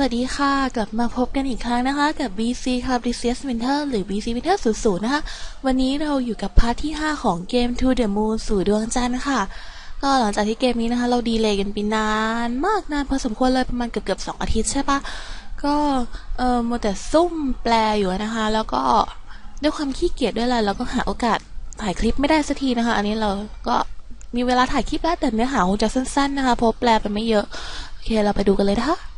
วัสดีค่ะ กลับมาพบกันอีกครั้งนะคะ กับ BC Club d i s e s Winter หรือ BC Winter 00 นะคะ วันนี้เราอยู่กับพาร์ทที่ 5 ของเกม To the Moon สู่ดวงจันทร์ค่ะ ก็หลังจากที่เกมนี้นะคะ เราดีเลย์กันไปนานมากนานพอสมควรเลยประมาณเกือบเกือบสองอาทิตย์ใช่ปะก็เออมัวแต่ซุ่มแปลอยู่นะคะ แล้วก็ด้วยความขี้เกียจด้วยแหละเราก็หาโอกาสถ่ายคลิปไม่ได้สักทีนะคะ อันนี้เราก็มีเวลาถ่ายคลิปแล้วแต่เนื้อหาคงจะสั้น ๆ นะคะเพราะแปลไปไม่เยอะโอเคเราไปดูกันเลยนะคะ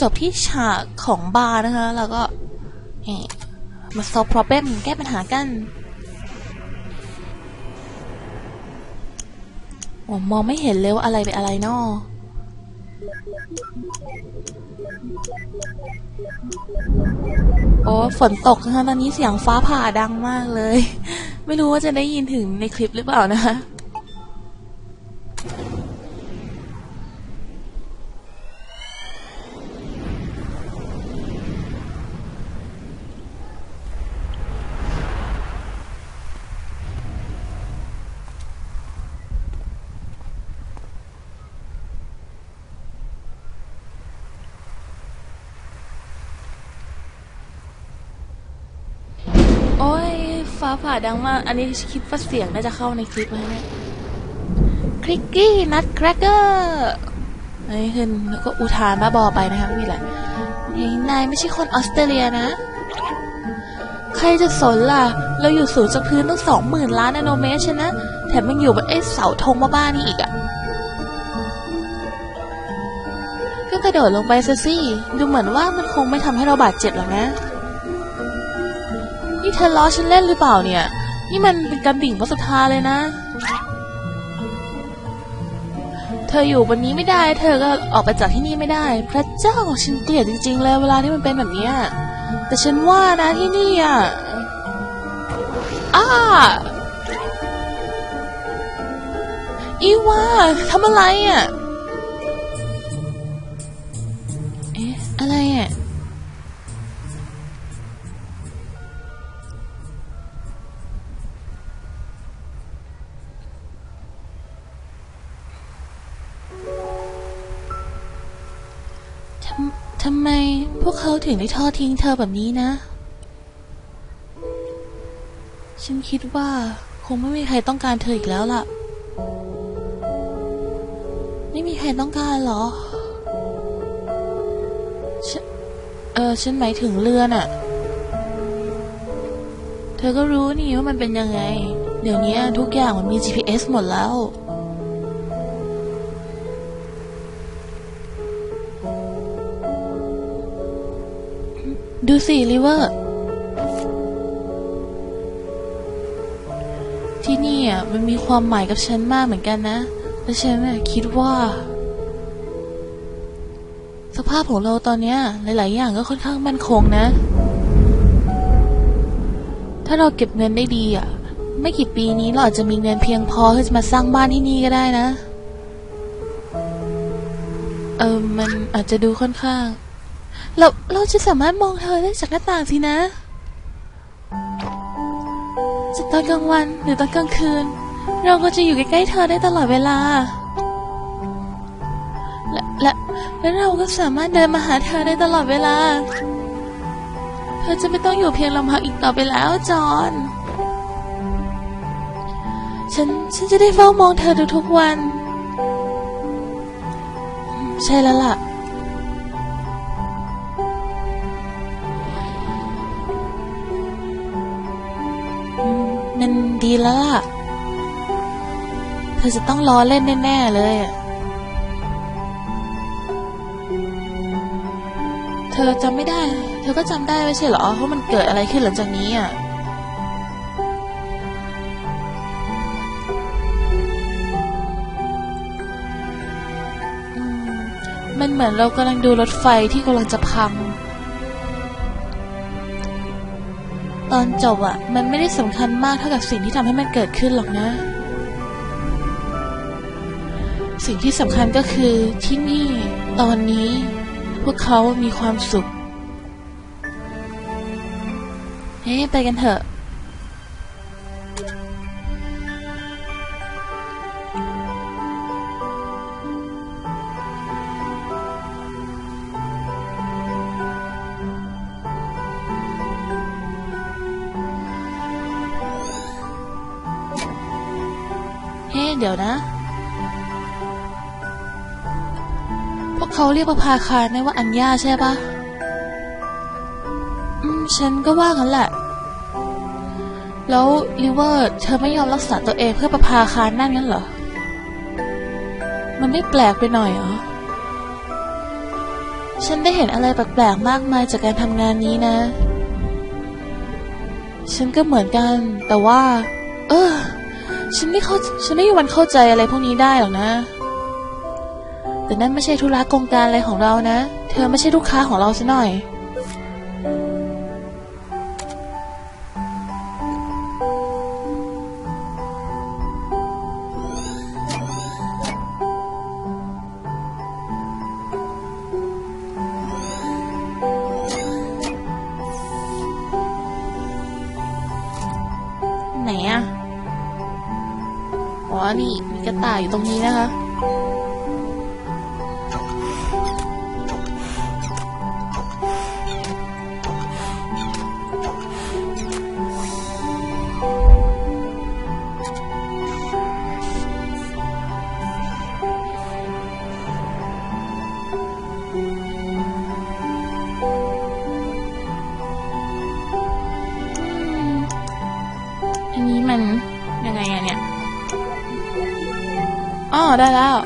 จบที่ฉากของบาร์นะคะ แล้วก็มา solve problem แก้ปัญหากันโอ้มองไม่เห็นเลยว่าอะไรเป็นอะไรนอโอ้ฝนตกนะคะตอนนี้เสียงฟ้าผ่าดังมากเลย ไม่รู้ว่าจะได้ยินถึงในคลิปหรือเปล่านะคะ โอ้ย ฟ้าผ่าดังมาก อันนี้คิดว่าเสียงน่าจะเข้าในคลิปไหมเนี่ยคลิกกี้นัทแครกเกอร์อันนี้คือแล้วก็อุทานบ้าบอไปนะคะไม่มีอะไรเฮ้ยนายไม่ใช่คนออสเตรเลียนะ ใครจะสนล่ะ เราอยู่สูงจากพื้นตั้งสองหมื่นล้านนาโนเมตรชนะ แถมยังอยู่บนไอ้เสาธงบ้าๆนี่อีกอะก็กระโดดลงไปซะสิ ดูเหมือนว่ามันคงไม่ทำให้เราบาดเจ็บหรอกนะ เธอล้อฉันเล่นหรือเปล่าเนี่ย นี่มันเป็นการบิ่งพระสุธาเลยนะ เธออยู่บนนี้ไม่ได้ เธอก็ออกไปจากที่นี่ไม่ได้ พระเจ้าฉันเกลียดจริง ๆ เลยเวลาที่มันเป็นแบบนี้แต่ฉันว่านะที่นี่อะอ้าอีว่าทำอะไรอะ เอ๊ะ อะไรอะ ทำไมพวกเขาถึงได้ทอดทิ้งเธอแบบนี้นะ ฉันคิดว่าคงไม่มีใครต้องการเธออีกแล้วล่ะ ไม่มีใครต้องการหรอฉเออฉันหมายถึงเรือน่ะ เธอก็รู้นี่ว่ามันเป็นยังไง เดี๋ยวนี้ทุกอย่างมันมี GPS หมดแล้ว ดูสิริเวอร์ ที่นี่อะมันมีความหมายกับฉันมากเหมือนกันนะและฉันน่ะคิดว่า สภาพของเราตอนเนี้ยหลาย ๆ อย่างก็ค่อนข้างมั่นคงนะ ถ้าเราเก็บเงินได้ดีอะ ไม่กี่ปีนี้เราอาจจะมีเงินเพียงพอที่จะมาสร้างบ้านที่นี่ก็ได้นะ เออมันอาจจะดูค่อนข้าง เราเราจะสามารถมองเธอได้จากหน้าต่างสินะ จะตอนกลางวันหรือตอนกลางคืน เราก็จะอยู่ใกล้ๆเธอได้ตลอดเวลา และและและเราก็สามารถเดินมาหาเธอได้ตลอดเวลา เธอจะไม่ต้องอยู่เพียงลำพังอีกต่อไปแล้วจอนฉันฉันจะได้เฝ้ามองเธอทุกๆวัน ใช่แล้วล่ะันดีแล้วล่ะ เธอจะต้องล้อเล่นแน่ ๆ เลยอะเธอจำไม่ได้ เธอก็จำได้ไม่ใช่เหรอว่ามันเกิดอะไรขึ้นหลังจากนี้อะอืมมันเหมือนเรากำลังดูรถไฟที่กำลังจะพัง ตอนจบอะมันไม่ได้สำคัญมากเท่ากับสิ่งที่ทำให้มันเกิดขึ้นหรอกนะ สิ่งที่สำคัญก็คือที่นี่ ตอนนี้ พวกเขามีความสุข เฮ้ไปกันเถอะ เฮ้เดี๋ยวนะ พวกเขาเรียกประภาคารได้ว่าอัญญาใช่ปะอืม ฉันก็ว่างั้นแหละ แล้วลิเวอร์เธอไม่ยอมรักษาตัวเองเพื่อประภาคารนั่นงั้นเหรอ มันไม่แปลกไปหน่อยเหรอ ฉันได้เห็นอะไรแปลกๆมากมายจากการทำงานนี้นะ ฉันก็เหมือนกัน แต่ว่า ฉันไม่เข้าฉันไม่มีวันเข้าใจอะไรพวกนี้ได้หรอกนะ แต่นั่นไม่ใช่ธุระกงการอะไรของเรานะ เธอไม่ใช่ลูกค้าของเราซะหน่อย ตรงนี้นะคะ ได้แล้ว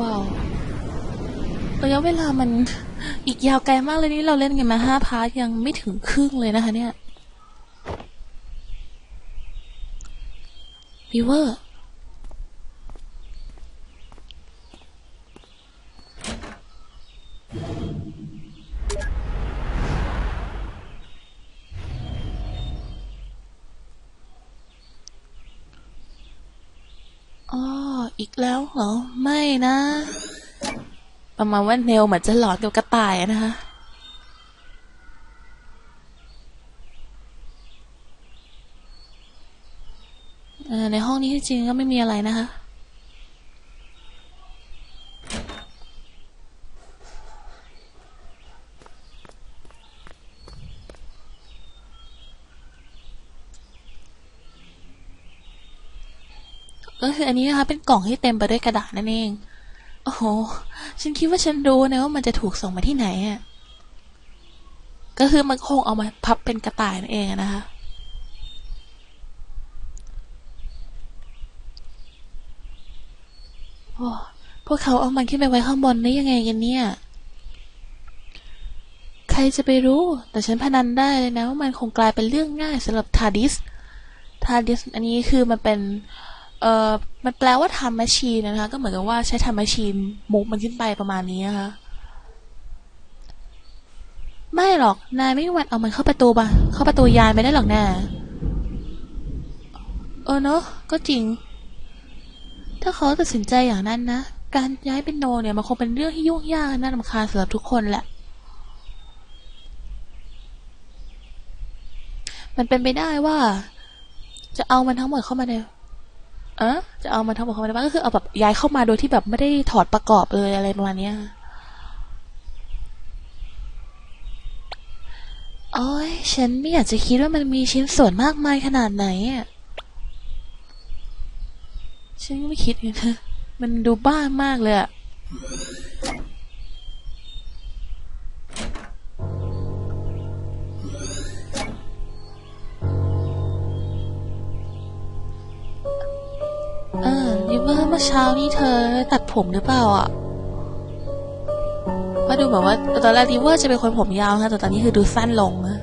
ว้าวระยะเวลามันอีกยาวไกลมากเลยนี่เราเล่นกันมาห้าพาร์ทยังไม่ถึงครึ่งเลยนะคะเนี่ย วิเวอร์ อ๋อ อีกแล้วเหรอ ไม่นะ ประมาณว่าเนลเหมือนจะหลอนกับกระต่ายนะคะในห้องนี้ที่จริงก็ไม่มีอะไรนะคะ ก็คืออันนี้นะคะ เป็นกล่องที่เต็มไปด้วยกระดาษนั่นเอง โอ้โห ฉันคิดว่าฉันรู้นะว่ามันจะถูกส่งมาที่ไหนอะ ก็คือมันคงเอามาพับเป็นกระต่ายนั่นเองนะคะ โอ้พวกเขาเอามันขึ้นไปไว้ข้างบนได้ยังไงกันเนี่ย ใครจะไปรู้ แต่ฉันพนันได้เลยนะว่ามันคงกลายเป็นเรื่องง่ายสำหรับทาดิส ทาดิส อันนี้คือมันเป็น เออมันแปลว่าทำแมชชีนนะคะ ก็เหมือนกับว่าใช้ทำแมชชีนมุกมันขึ้นไปประมาณนี้นะคะ ไม่หรอก นายไม่มีวันเอามันเข้าประตูบะเข้าประตูยานไปได้หรอกนะเออเนอะก็จริง ถ้าเขาตัดสินใจอย่างนั้นนะ การย้ายเป็นโนเนี่ยมันคงเป็นเรื่องที่ยุ่งยากน่ารำคาญสำหรับทุกคนแหละ มันเป็นไปได้ว่า จะเอามันทั้งหมดเข้ามาใน เออจะเอามันทั้งหมดเข้ามาในบ้านก็คือเอาแบบย้ายเข้ามาโดยที่แบบไม่ได้ถอดประกอบเลยอะไรประมาณเนี้ยโอ้ยฉันไม่อยากจะคิดว่ามันมีชิ้นส่วนมากมายขนาดไหนอะฉันไม่คิดเลยนะมันดูบ้ามากเลยอะ วอร์เมื่อเช้านี้เธอตัดผมหรือเปล่าอะก็ดูแบบว่าตอนแรกลิเวอร์จะเป็นคนผมยาวนะแต่ตอนนี้คือดูสั้นลงนะ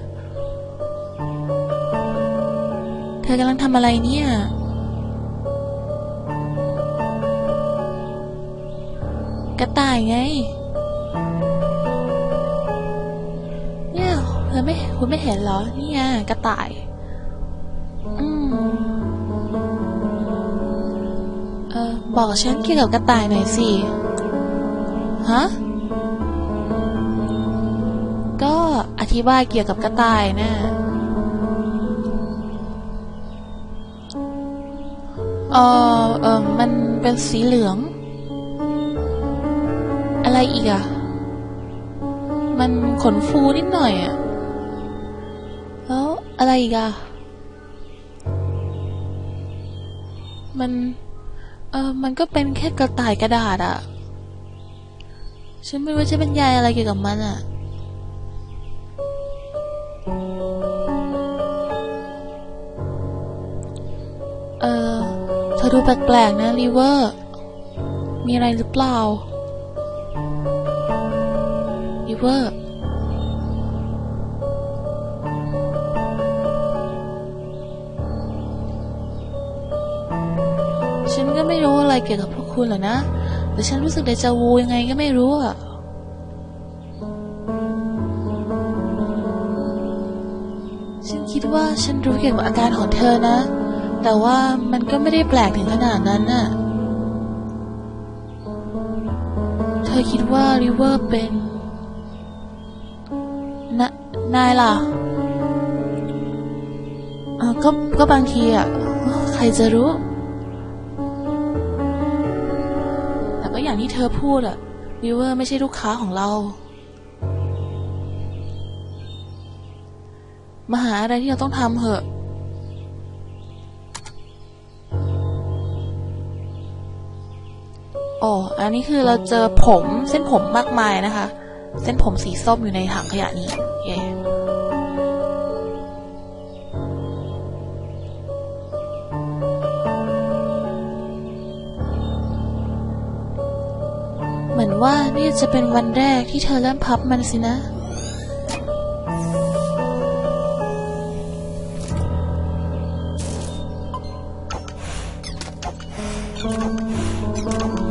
เธอกำลังทำอะไรเนี่ย กระต่ายไง เนี่ยเธอไม่คุณไม่เห็นเหรอ เนี่ไงกระต่าย บอกฉันเกี่ยวกับกระต่ายหน่อยสิ ฮะ ก็อธิบายเกี่ยวกับกระต่ายนะเออเออมันเป็นสีเหลือง อะไรอีกอะมันขนฟูนิดหน่อยอะแล้วอะไรอีกอะมัน ออมันก็เป็นแค่กระต่ายกระดาษอะฉันไม่รู้จะบรรยายอะไรเกี่ยวกับมันอะเออเธอดูแปลกๆนะริเวอร์ มีอะไรหรือเปล่าริเวอร์ เกี่ยวกับพวกคุณหรอกนะแต่ฉันรู้สึกเดจาวูยังไงก็ไม่รู้อะฉันคิดว่าฉันรู้เกี่ยวกับอาการของเธอนะ แต่ว่ามันก็ไม่ได้แปลกถึงขนาดนั้นน่ะ เธอคิดว่าริเวอร์เป็นนนายล่ะก็ก็บางทีอะ ใครจะรู้ อย่างที่เธอพูดอะริเวอร์ไม่ใช่ลูกค้าของเรา มาหาอะไรที่เราต้องทำเหอะอ๋ออันนี้คือเราเจอผมเส้นผมมากมายนะคะ เส้นผมสีส้มอยู่ในถังขยะนี้ เย่ ว่านี่จะเป็นวันแรกที่เธอเริ่มพับมันสินะว้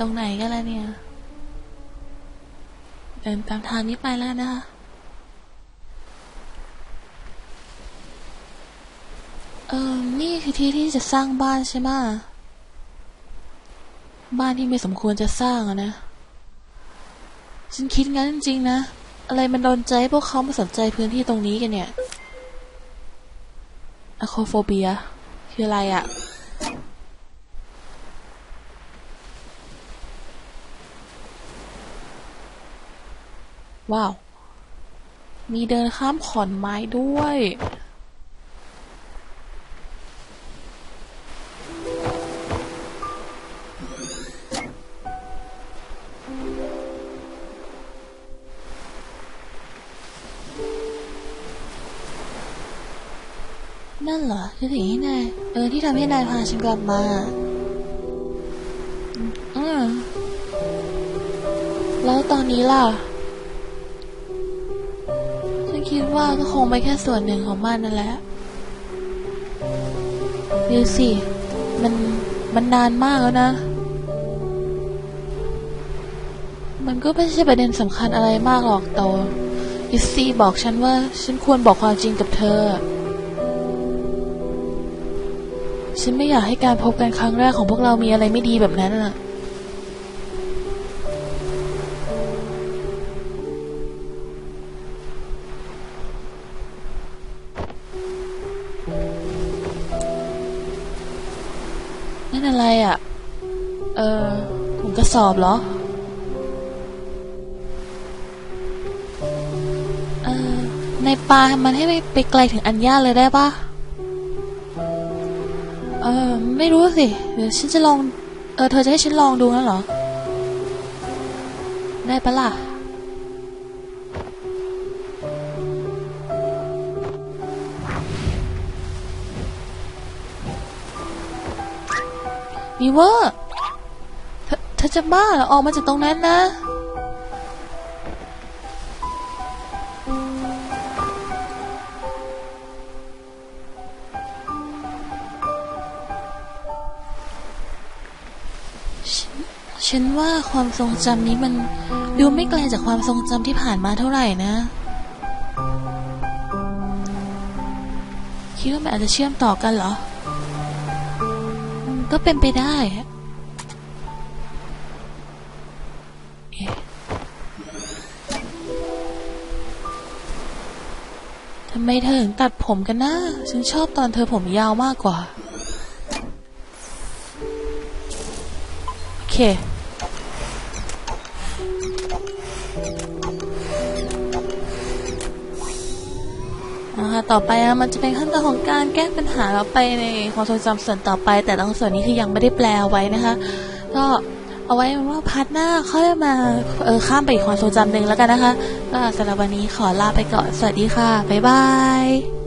ตรงไหนกันแล้วเนี่ย เดินตามทางนี้ไปแล้วนะคะ เออนี่คือที่ที่จะสร้างบ้านใช่ไหมบ้านที่ไม่สมควรจะสร้างอะนะ ฉันคิดงั้นจริงๆนะ อะไรมันโดนใจพวกเขามาสนใจพื้นที่ตรงนี้กันเนี่ยอะโคโฟเบีย คืออะไรอะ ว้าว มีเดินข้ามขอนไม้ด้วย นั่นเหรอที่ถึงให้นายเออที่ทำให้นายพาฉันกลับมาอืมแล้วตอนนี้ล่ะ ว่าก็คงไปแค่ส่วนหนึ่งของมันนั่นแหละดูสิมันมันนานมากแล้วนะ มันก็ไม่ใช่ประเด็นสำคัญอะไรมากหรอกแต่อิซซี่บอกฉันว่า ฉันควรบอกความจริงกับเธอ ฉันไม่อยากให้การพบกันครั้งแรกของพวกเรามีอะไรไม่ดีแบบนั้นอะ สอบเหรอเออในปลามันให้ไปไปไกลถึงอัญญาเลยได้ปะเออไม่รู้สิ เดี๋ยวฉันจะลอง เออ เธอจะให้ฉันลองดูนั่นเหรอ ได้ปะล่ะ วีเวอร์ ธอจะบ้าเหรอออกมาจากตรงนั้นนะฉฉันว่าความทรงจำนี้มันดูไม่ไกลจากความทรงจำที่ผ่านมาเท่าไหร่นะคิดว่ามันอาจจะเชื่อมต่อกันเหรอ ก็เป็นไปได้ ทำไมเธอถึงตัดผมกันนะ ฉันชอบตอนเธอผมยาวมากกว่า โอเค นะคะต่อไปอะมันจะเป็นขั้นตอนของการแก้ปัญหาเราไปในความทรงจำส่วนต่อไป แต่ตรงส่วนนี้คือยังไม่ได้แปลไว้นะคะ ก็ เอาไว้ว่าพาร์ทหน้าค่อยมาเออข้ามไปอีกความทรงจำหนึ่งแล้วกันนะคะก็สำหรับวันนี้ขอลาไปก่อน สวัสดีค่ะ บ๊ายบาย